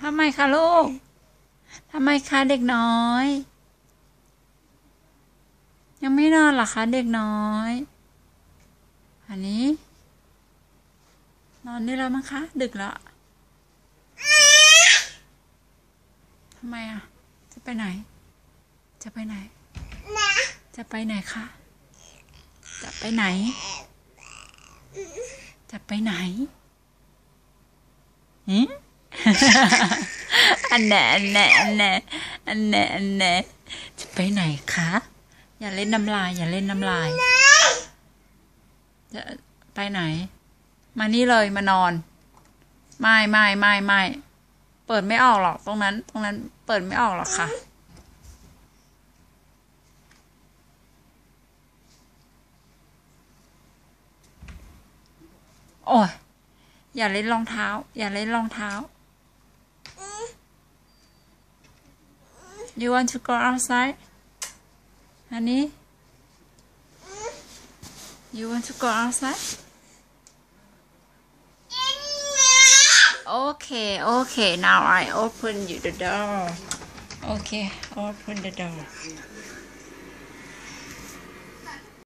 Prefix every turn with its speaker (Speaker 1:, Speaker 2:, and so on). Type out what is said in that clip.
Speaker 1: ทำไมคะลูกทำไมคะเด็กน้อย ยังไม่นอนเหรอคะเด็กน้อย อันนี้ นอนได้แล้วมั้งคะ ดึกแล้วทำไมอะ จะไปไหน จะไปไหน จะไปไหนคะ จะไปไหน จะไปไหนหืม อันแน่อันแน่อันแน่อันแน่อันแน่จะไปไหนคะ อย่าเล่นน้ำลาย อย่าเล่นน้ำลายจะไปไหน มานี่เลยมานอน ไม่ไม่ไม่ไม่เปิดไม่ออกหรอกตรงนั้น ตรงนั้นเปิดไม่ออกหรอกค่ะโอ้ยอย่าเล่นรองเท้า อย่าเล่นรองเท้า You want to go outside? Honey? You want to go outside? Okay okay. Now I open you the door. Okay open the door